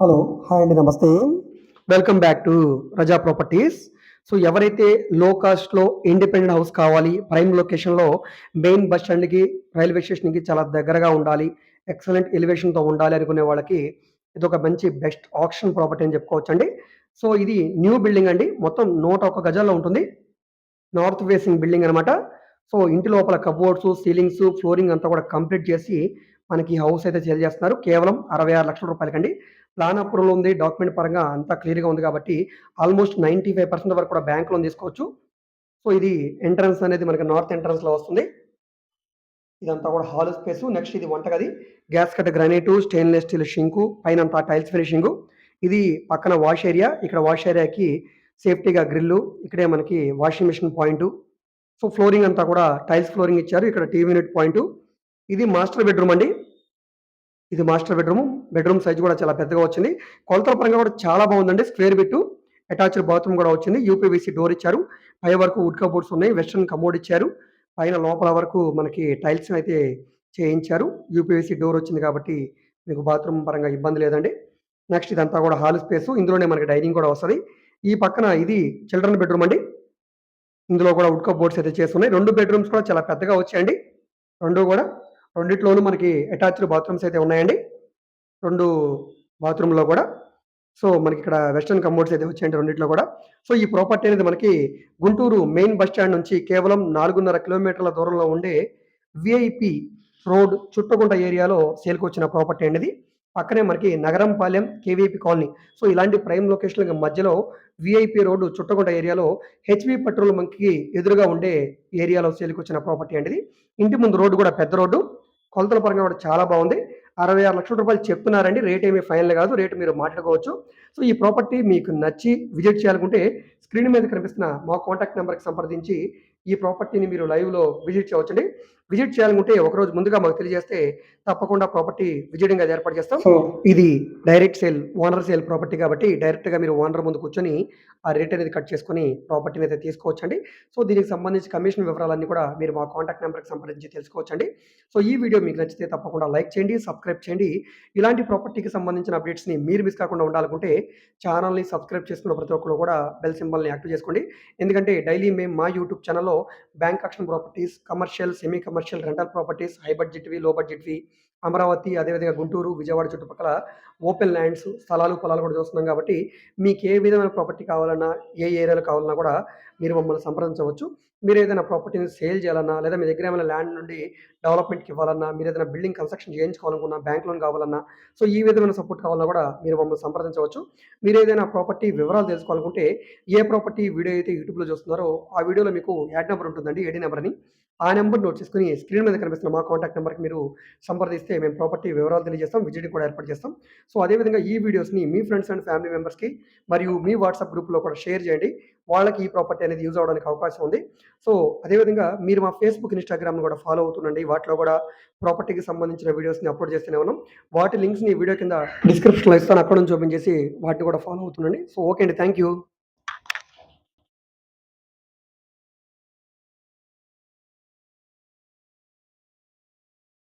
Hello hi అండి నమస్తే. Welcome back to Raza properties so ఎవరైతే లో కాస్ట్లో ఇండిపెండెంట్ హౌస్ కావాలి ప్రైమ్ లొకేషన్లో మెయిన్ బస్ స్టాండ్కి రైల్వే స్టేషన్కి చాలా దగ్గరగా ఉండాలి ఎక్సలెంట్ ఎలివేషన్తో ఉండాలి అనుకునే వాళ్ళకి ఇది ఒక మంచి బెస్ట్ ఆప్షన్ ప్రాపర్టీ అని చెప్పుకోవచ్చు అండి సో ఇది న్యూ బిల్డింగ్ అండి. మొత్తం నూట ఒక గజాల్లో ఉంటుంది. నార్త్ ఫేసింగ్ బిల్డింగ్ అనమాట సో ఇంటి లోపల కబోర్డ్స్ సీలింగ్స్ ఫ్లోరింగ్ అంతా కూడా కంప్లీట్ చేసి మనకి హౌస్ అయితే సేల్ చేస్తున్నారు. కేవలం అరవై ఆరు లక్షల రూపాయలకండి. ప్లాన్ అప్రూవల్ ఉంది. డాక్యుమెంట్ పరంగా అంతా క్లియర్గా ఉంది కాబట్టి ఆల్మోస్ట్ నైంటీ ఫైవ్ పర్సెంట్ వరకు కూడా బ్యాంక్ లోన్ తీసుకోవచ్చు. సో ఇది ఎంట్రన్స్ అనేది మనకి నార్త్ ఎంట్రన్స్లో వస్తుంది. ఇదంతా కూడా హాల్ స్పేస్. నెక్స్ట్ ఇది వంటగది. Gas cut granite stainless steel sink పైన అంతా టైల్స్ ఫినిషింగ్. ఇది పక్కన వాష్ ఏరియా. ఇక్కడ వాష్ ఏరియాకి సేఫ్టీగా గ్రిల్లు. ఇక్కడే మనకి washing machine point. So flooring అంతా కూడా టైల్స్ ఫ్లోరింగ్ ఇచ్చారు. ఇక్కడ టీవీ యూనిట్ పాయింట్. ఇది మాస్టర్ బెడ్రూమ్ అండి. ఇది మాస్టర్ బెడ్రూమ్. బెడ్రూమ్ సైజ్ కూడా చాలా పెద్దగా వచ్చింది. కొలతల పరంగా కూడా చాలా బాగుందండి. స్క్వేర్ బిట్ అటాచ్డ్ బాత్రూమ్ కూడా వచ్చింది. యూపీవీసీ డోర్ ఇచ్చారు. పై వరకు వుడ్ కబోర్డ్స్ ఉన్నాయి. వెస్ట్రన్ కమోడ్ ఇచ్చారు. పైన లోపల వరకు మనకి టైల్స్ అయితే చేయించారు. యూపీవీసీ డోర్ వచ్చింది కాబట్టి మీకు బాత్రూమ్ పరంగా ఇబ్బంది లేదండి. నెక్స్ట్ ఇదంతా కూడా హాల్ స్పేస్. ఇందులోనే మనకి డైనింగ్ కూడా వస్తుంది. ఈ పక్కన ఇది చిల్డ్రన్ బెడ్రూమ్ అండి. ఇందులో కూడా వుడ్ కబోర్డ్స్ అయితే చేస్తున్నాయి. రెండు బెడ్రూమ్స్ కూడా చాలా పెద్దగా వచ్చాయండి. రెండు కూడా రెండిట్లోనూ మనకి అటాచ్డ్ బాత్రూమ్స్ అయితే ఉన్నాయండి. రెండు బాత్రూంలో కూడా. సో మనకి ఇక్కడ వెస్టర్న్ కమోడ్స్ అయితే వచ్చాయండి రెండిట్లో కూడా. సో ఈ ప్రాపర్టీ అనేది మనకి గుంటూరు మెయిన్ బస్ స్టాండ్ నుంచి కేవలం నాలుగున్నర కిలోమీటర్ల దూరంలో ఉండే విఐపి రోడ్ చుట్టగుంట ఏరియాలో సేల్కి వచ్చిన ప్రాపర్టీ అనేది పక్కనే మనకి నగరంపాలెం కేవీపీ కాలనీ. సో ఇలాంటి ప్రైమ్ లొకేషన్ మధ్యలో విఐపి రోడ్డు చుట్టగుంట ఏరియాలో హెచ్పి పెట్రోల్ బంక్కి ఎదురుగా ఉండే ఏరియాలో సేల్కి వచ్చిన ప్రాపర్టీ అండి ఇది. ఇంటి ముందు రోడ్డు కూడా పెద్ద రోడ్డు. కొలతల పరంగా కూడా చాలా బాగుంది. అరవై ఆరు లక్షల రూపాయలు చెప్తున్నారండి. రేట్ ఏమీ ఫైనల్ కాదు. రేటు మీరు మాట్లాడుకోవచ్చు. సో ఈ ప్రాపర్టీ మీకు నచ్చి విజిట్ చేయాలనుకుంటే స్క్రీన్ మీద కనిపిస్తున్న మా కాంటాక్ట్ నెంబర్కి సంప్రదించి ఈ ప్రాపర్టీని మీరు లైవ్లో విజిట్ చేయవచ్చండి. విజిట్ చేయాలనుకుంటే ఒకరోజు ముందుగా మాకు తెలియజేస్తే తప్పకుండా ప్రాపర్టీ విజిటింగ్ అది ఏర్పాటు చేస్తాం. సో ఇది direct sale owner sale property కాబట్టి డైరెక్ట్గా మీరు ఓనర్ ముందు కూర్చొని ఆ రేట్ అనేది కట్ చేసుకొని ప్రాపర్టీని అయితే తీసుకోవచ్చండి. సో దీనికి సంబంధించి కమిషన్ వివరాలన్నీ కూడా మీరు మా కాంటాక్ట్ నెంబర్కి సంప్రదించి తెలుసుకోవచ్చండి. సో ఈ వీడియో మీకు నచ్చితే తప్పకుండా లైక్ చేయండి సబ్స్క్రైబ్ చేయండి. ఇలాంటి ప్రాపర్టీకి సంబంధించిన అప్డేట్స్ని మీరు మిస్ కాకుండా ఉండాలనుకుంటే ఛానల్ని సబ్స్క్రైబ్ చేసుకున్న ప్రతి ఒక్కరు కూడా బెల్ సింబల్ని యాక్టివ్ చేసుకోండి. ఎందుకంటే డైలీ మేము మా యూట్యూబ్ ఛానల్లో bank auction properties commercial semi commercial rental properties high బడ్జెట్వి low బడ్జెట్వి అమరావతి అదేవిధంగా గుంటూరు విజయవాడ చుట్టుపక్కల ఓపెన్ ల్యాండ్స్ స్థలాలు పొలాలు కూడా చూస్తున్నాం కాబట్టి మీకు ఏ విధమైన ప్రాపర్టీ కావాలన్నా ఏ ఏరియాలో కావాలన్నా కూడా మీరు మమ్మల్ని సంప్రదించవచ్చు. మీరు ఏదైనా ప్రాపర్టీని సేల్ చేయాలన్నా లేదా మీ దగ్గర ఏమైనా ల్యాండ్ నుండి డెవలప్మెంట్కి ఇవ్వాలన్నా మీరు ఏదైనా బిల్డింగ్ కన్స్ట్రక్షన్ చేయించుకోవాలనుకున్నా బ్యాంక్ లోన్ కావాలన్నా సో ఈ విధమైన సపోర్ట్ కావాలన్నా కూడా మీరు మమ్మల్ని సంప్రదించవచ్చు. మీరు ఏదైనా ప్రాపర్టీ వివరాలు తెలుసుకోవాలనుకుంటే ఏ ప్రాపర్టీ వీడియో అయితే యూట్యూబ్లో చూస్తున్నారో ఆ వీడియోలో మీకు యాడ్ నెంబర్ ఉంటుందండి ఏడీ నెంబర్ అని. ఆ నెంబర్ నోట్ చేసుకుని స్క్రీన్ మీద కనిపిస్తున్న మా కాంటాక్ట్ నెంబర్కి మీరు సంప్రదిస్తే మేము ప్రాపర్టీ వివరాలు తెలియజేస్తాం విజిట్ కూడా ఏర్పాటు చేస్తాం. సో అదేవిధంగా ఈ వీడియోస్ని మీ ఫ్రెండ్స్ అండ్ ఫ్యామిలీ మెంబర్స్కి మరియు మీ వాట్సాప్ గ్రూప్లో కూడా షేర్ చేయండి. వాళ్ళకి ఈ ప్రాపర్టీ అనేది యూజ్ అవడానికి అవకాశం ఉంది. సో అదేవిధంగా మీరు మా ఫేస్బుక్ ఇన్స్టాగ్రామ్ను కూడా ఫాలో అవుతుండండి. వాటిలో కూడా ప్రాపర్టీకి సంబంధించిన వీడియోస్ని అప్లోడ్ చేస్తూనే ఉన్నాం. వాటి లింక్స్ని వీడియో కింద డిస్క్రిప్షన్లో ఇస్తాను. అక్కడ నుంచి ఓపెన్ చేసి వాటిని కూడా ఫాలో అవుతుండండి. సో ఓకే అండి. Thank you